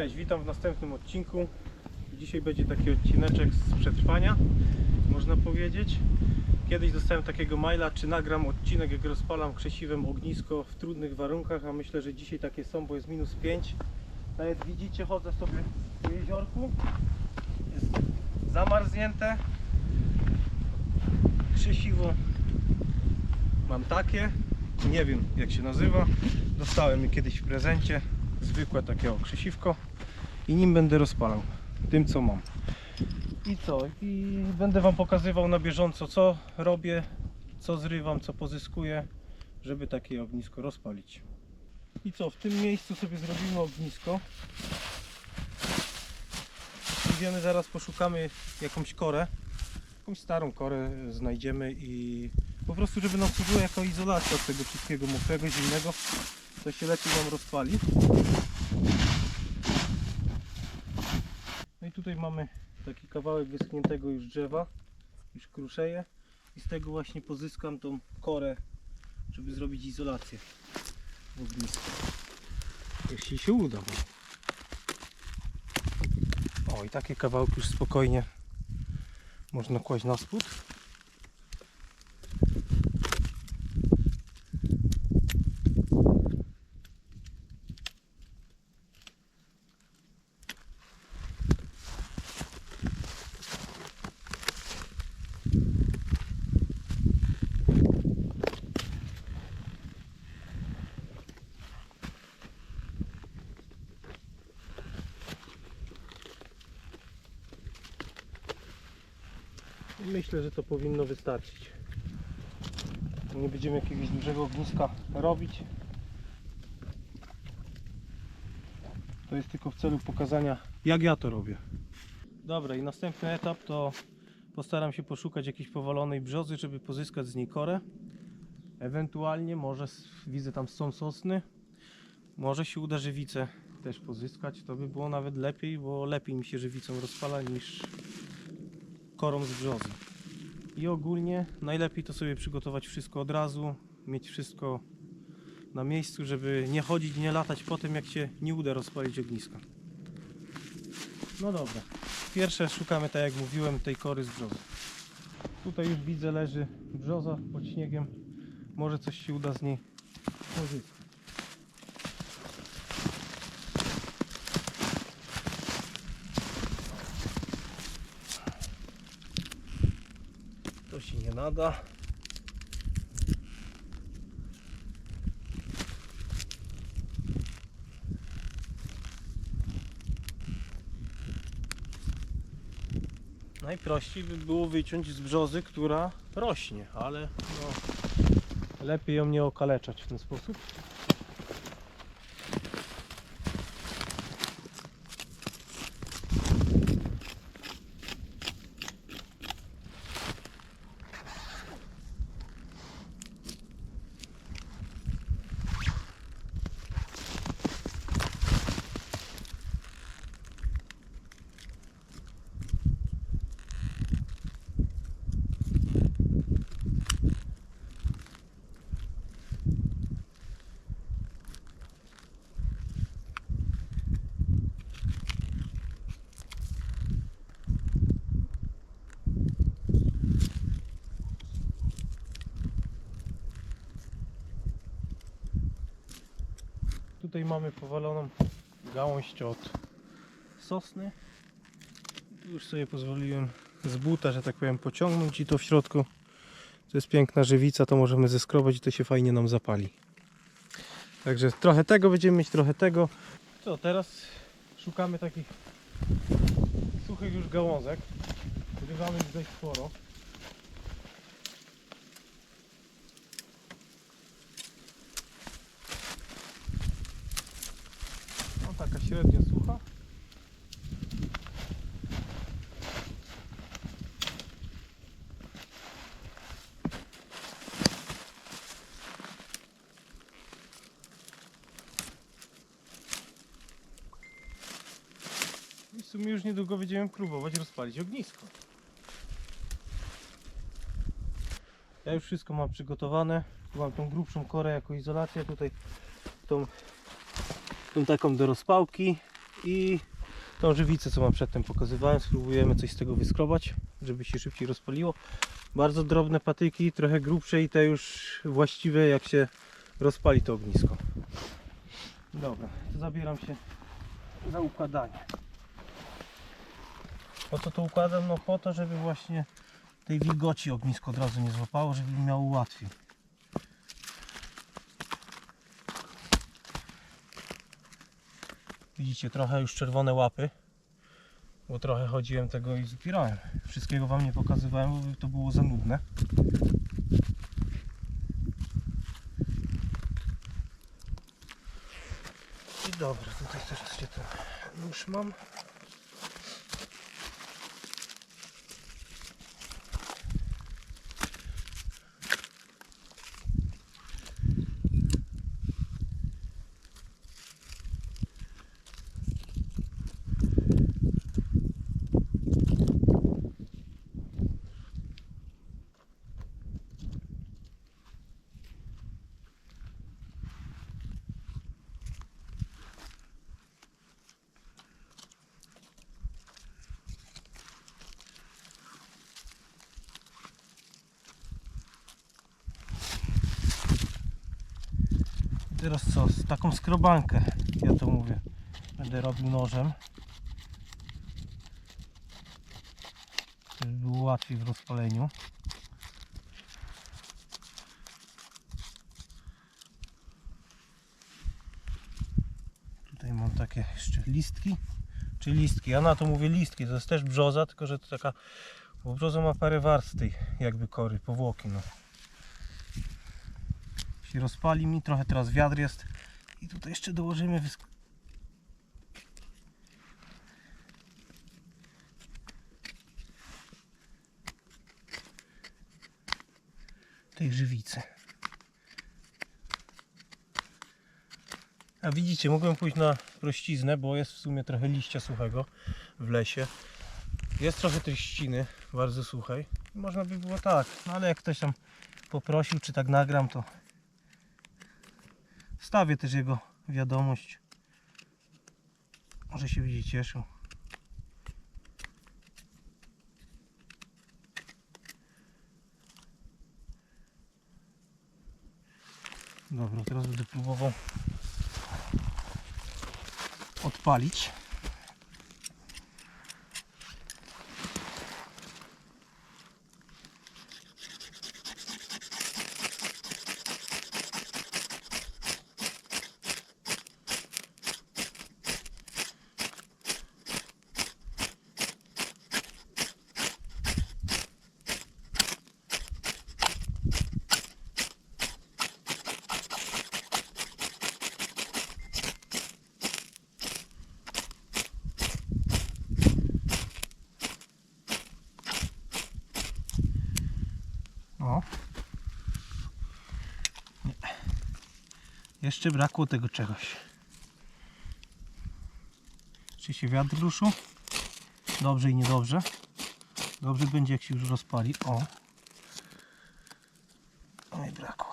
Cześć, witam w następnym odcinku. Dzisiaj będzie taki odcineczek z przetrwania, można powiedzieć. Kiedyś dostałem takiego maila, czy nagram odcinek, jak rozpalam krzesiwem ognisko w trudnych warunkach, a myślę, że dzisiaj takie są, bo jest minus 5. Nawet widzicie, chodzę sobie po jeziorku. Jest zamarznięte. Krzesiwo mam takie, nie wiem jak się nazywa. Dostałem je kiedyś w prezencie. Zwykłe takie o krzesiwko i nim będę rozpalał tym co mam. I co? I będę Wam pokazywał na bieżąco co robię, co zrywam, co pozyskuję, żeby takie ognisko rozpalić. I co? W tym miejscu sobie zrobimy ognisko. Idziemy zaraz poszukamy jakąś korę. Jakąś starą korę znajdziemy i po prostu żeby nam służyła jako izolacja od tego wszystkiego mokrego, zimnego to się lepiej nam rozpali. No i tutaj mamy taki kawałek wyschniętego już drzewa, już kruszeje i z tego właśnie pozyskam tą korę, żeby zrobić izolację ogniska. Jeśli się uda. O i takie kawałki już spokojnie można kłaść na spód. Myślę, że to powinno wystarczyć. Nie będziemy jakiegoś dużego ogniska robić. To jest tylko w celu pokazania, jak ja to robię. Dobra, i następny etap to postaram się poszukać jakiejś powalonej brzozy, żeby pozyskać z niej korę. Ewentualnie, może widzę tam są sosny. Może się uda żywicę też pozyskać. To by było nawet lepiej, bo lepiej mi się żywicą rozpala niż korą z brzozy. I ogólnie najlepiej to sobie przygotować wszystko od razu, mieć wszystko na miejscu, żeby nie chodzić, nie latać po tym, jak się nie uda rozpalić ogniska. No dobra. Pierwsze szukamy, tak jak mówiłem, tej kory z brzozy. Tutaj już widzę leży brzoza pod śniegiem. Może coś się uda z niej pozyskać. To się nie nada. Najprościej by było wyciąć z brzozy, która rośnie, ale no, lepiej ją nie okaleczać w ten sposób. Tutaj mamy powaloną gałąź od sosny. Już sobie pozwoliłem z buta, że tak powiem, pociągnąć i to w środku. To jest piękna żywica, to możemy zeskrobać i to się fajnie nam zapali. Także trochę tego będziemy mieć, trochę tego. Co, teraz szukamy takich suchych już gałązek. Zrywamy już dość sporo. Taka średnio sucha. I w sumie już niedługo będziemy próbować rozpalić ognisko. Ja już wszystko mam przygotowane. Mam tą grubszą korę jako izolację, tutaj tą, tą taką do rozpałki i tą żywicę, co Wam przedtem pokazywałem, spróbujemy coś z tego wyskrobać, żeby się szybciej rozpaliło. Bardzo drobne patyki, trochę grubsze i te już właściwe, jak się rozpali to ognisko. Dobra, to zabieram się za układanie. Po co to układam? No po to, żeby właśnie tej wilgoci ognisko od razu nie złapało, żeby miało łatwiej. Widzicie, trochę już czerwone łapy, bo trochę chodziłem tego i zbierałem. Wszystkiego Wam nie pokazywałem, bo to było za nudne. I dobra, tutaj teraz się ten nóż mam. Teraz co? Taką skrobankę, ja to mówię, będę robił nożem. Żeby było łatwiej w rozpaleniu. Tutaj mam takie jeszcze listki. Czy listki? Ja na to mówię listki. To jest też brzoza, tylko że to taka. Bo brzoza ma parę warstw tej jakby kory, powłoki. No się rozpali mi, trochę teraz wiatr jest i tutaj jeszcze dołożymy wysk- tej żywicy. A widzicie, mogłem pójść na prościznę, bo jest w sumie trochę liścia suchego w lesie. Jest trochę tej ściny, bardzo suchej. Można by było tak, no ale jak ktoś tam poprosił, czy tak nagram, to Wstawię też jego wiadomość. Może się będzie cieszył. Dobra, teraz będę próbował odpalić. O. Nie. Jeszcze brakło tego czegoś. Czy się wiatr ruszył? Dobrze i niedobrze. Dobrze będzie jak się już rozpali. O. No i brakło.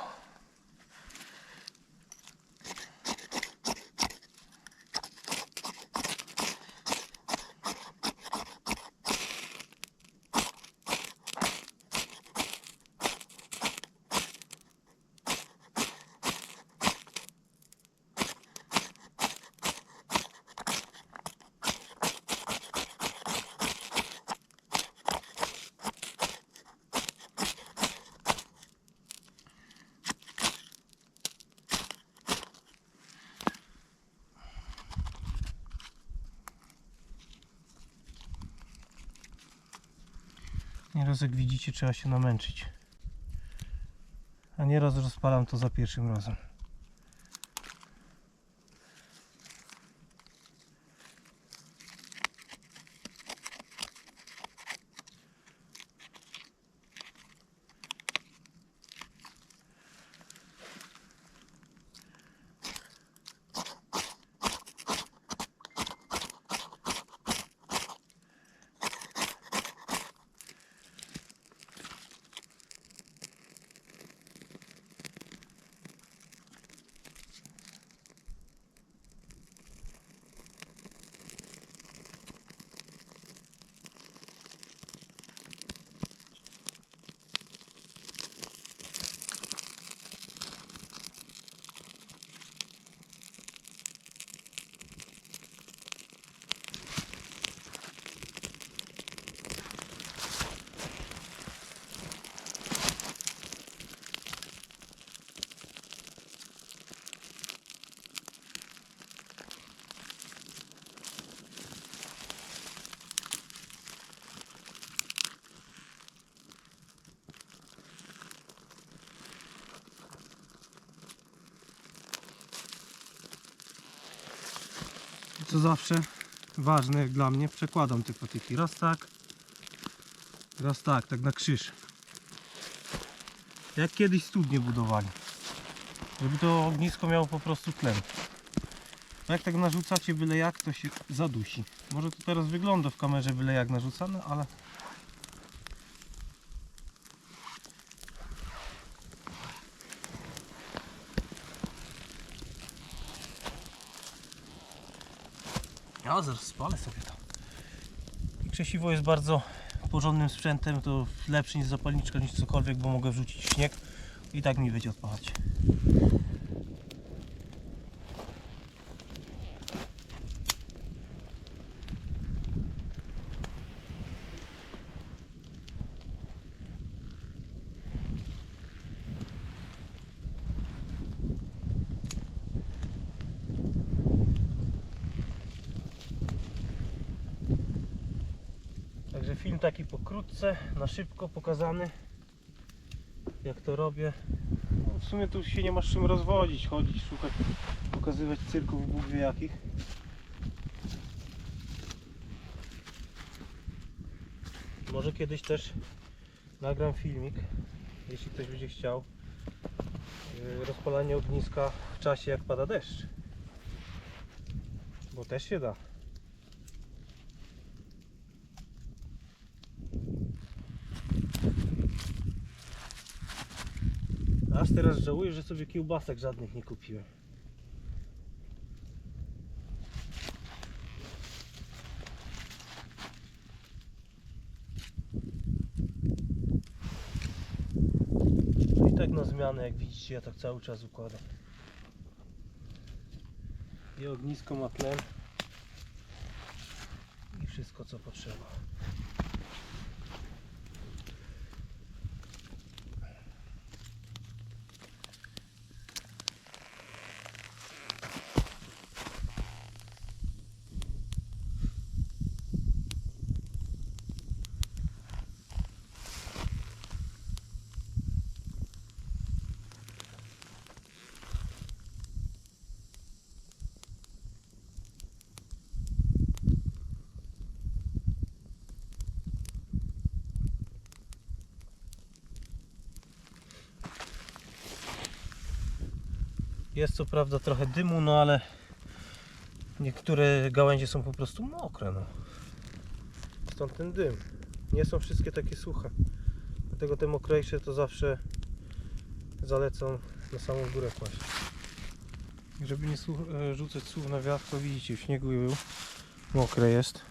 Nieraz jak widzicie trzeba się namęczyć. A nieraz rozpalam to za pierwszym razem. Co zawsze ważne dla mnie, przekładam te patyki. Raz tak, raz tak, tak na krzyż. Jak kiedyś studnie budowali. Żeby to ognisko miało po prostu tlen. Jak tak narzucacie byle jak, to się zadusi. Może to teraz wygląda w kamerze byle jak narzucane, ale Zaraz spalę sobie to. Krzesiwo jest bardzo porządnym sprzętem, to lepszy niż zapalniczka, niż cokolwiek, bo mogę wrzucić śnieg i tak mi będzie odpalać. Także film taki na szybko pokazany jak to robię. No, w sumie tu się nie masz czym rozwodzić, chodzić, szukać, pokazywać cyrków Bóg wie jakich. Może kiedyś też nagram filmik, jeśli ktoś będzie chciał. Yy, Rozpalanie ogniska w czasie jak pada deszcz. Bo też się da. Aż teraz żałuję, że sobie kiełbasek żadnych nie kupiłem. No I tak na zmianę, jak widzicie, ja tak cały czas układam. I ognisko ma tlen. I wszystko co potrzeba. Jest co prawda trochę dymu, no ale niektóre gałęzie są po prostu mokre. No. Stąd ten dym. Nie są wszystkie takie suche. Dlatego te mokrejsze to zawsze zalecą na samą górę kłaść. Żeby nie słuch- e, rzucać słów na wiatr, to widzicie, w śniegu był. Mokre jest.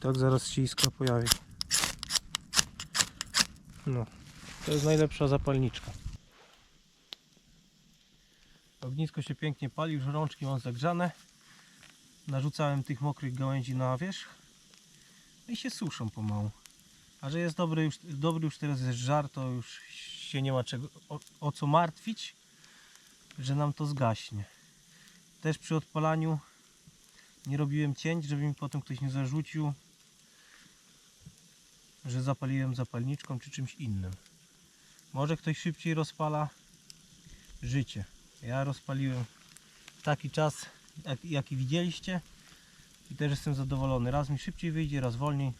Tak zaraz się iskra pojawi. No. To jest najlepsza zapalniczka. Ognisko się pięknie pali, już rączki mam zagrzane. Narzucałem tych mokrych gałęzi na wierzch i się suszą pomału. A że jest dobry już, dobry już teraz jest żar, to już się nie ma czego, o, o co martwić, że nam to zgaśnie. Też przy odpalaniu nie robiłem cięć, żeby mi potem ktoś nie zarzucił, że zapaliłem zapalniczką czy czymś innym. Może ktoś szybciej rozpala życie. Ja rozpaliłem taki czas, jak, jaki widzieliście i też jestem zadowolony. Raz mi szybciej wyjdzie, raz wolniej,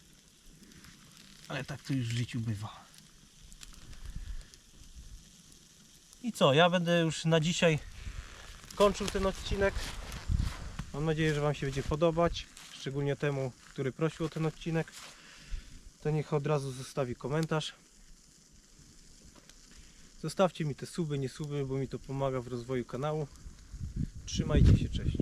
ale tak to już w życiu bywa. I co, ja będę już na dzisiaj kończył ten odcinek. Mam nadzieję, że Wam się będzie podobać, szczególnie temu, który prosił o ten odcinek. To niech od razu zostawi komentarz. Zostawcie mi te suby, nie suby, bo mi to pomaga w rozwoju kanału. Trzymajcie się, cześć.